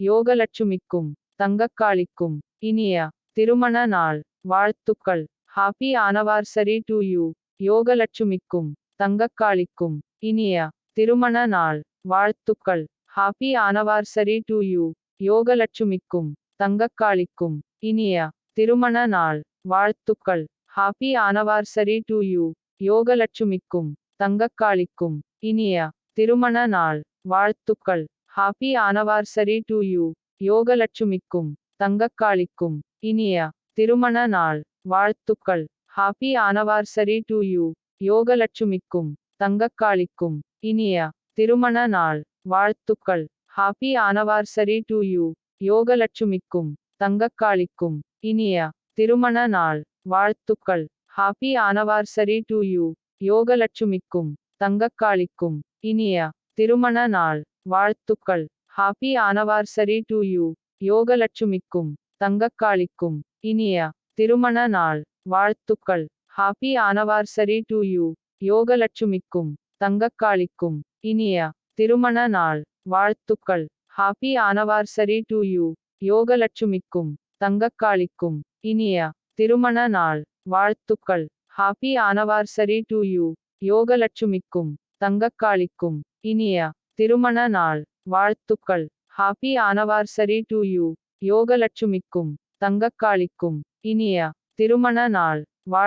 யோகலட்சுமிக்கும் தங்கக்காளிக்கும் இனிய திருமண நாள் வாழ்த்துக்கள். ஹாப்பி ஆனவார்சரி டு யூ யோகலட்சுமிக்கும் தங்கக்காளிக்கும் இனிய திருமண நாள் வாழ்த்துக்கள். ஹாப்பி ஆனவார்சரி டு யூ யோகலட்சுமிக்கும் தங்கக்காளிக்கும் இனிய திருமண நாள் வாழ்த்துக்கள். ஹாப்பி ஆனவார்சரி டு யூ யோகலட்சுமிக்கும் தங்கக்காளிக்கும் இனிய திருமண நாள் வாழ்த்துக்கள். ஹாப்பி ஆனவர்சரி டு யூ யோகலட்சுமிக்கும் தங்கக்காளிக்கும் இனிய திருமண நாள் வாழ்த்துக்கள். ஹாப்பி ஆனவர்சரி டு யூ யோகலட்சுமிக்கும் தங்கக்காளிக்கும் இனிய திருமண நாள் வாழ்த்துக்கள். ஹாப்பி ஆனவர்சரி டு யூ யோகலட்சுமிக்கும் தங்கக்காளிக்கும் இனிய திருமண நாள் வாழ்த்துக்கள். ஹாப்பி ஆனவர்சரி டு யூ யோகலட்சுமிக்கும் தங்கக்காளிக்கும் இனிய திருமண நாள் வாழ்த்துக்கள். ஹாப்பி ஆனவார்சரி டு யூ யோகலட்சுமிக்கும் தங்கக்காளிக்கும் இனிய திருமண நாள். வாழ்த்துக்கள். ஹாப்பி ஆனவார்சரி டு யூ யோகலட்சுமிக்கும் தங்கக்காளிக்கும் இனிய திருமண நாள். வாழ்த்துக்கள். ஹாப்பி ஆனவார்சரி டு யூ யோகலட்சுமிக்கும் தங்கக்காளிக்கும் இனிய திருமண நாள். வாழ்த்துக்கள். ஹாப்பி ஆனவார்சரி டு யூ யோகலட்சுமிக்கும் தங்கக்காளிக்கும் இனிய திருமண நாள். வாழ்த்துக்கள். ஹாப்பி ஆனவர்சரி டு யூ யோகலட்சுமிக்கும் தங்கக்காளிக்கும் இனிய திருமண நாள். வாழ்த்து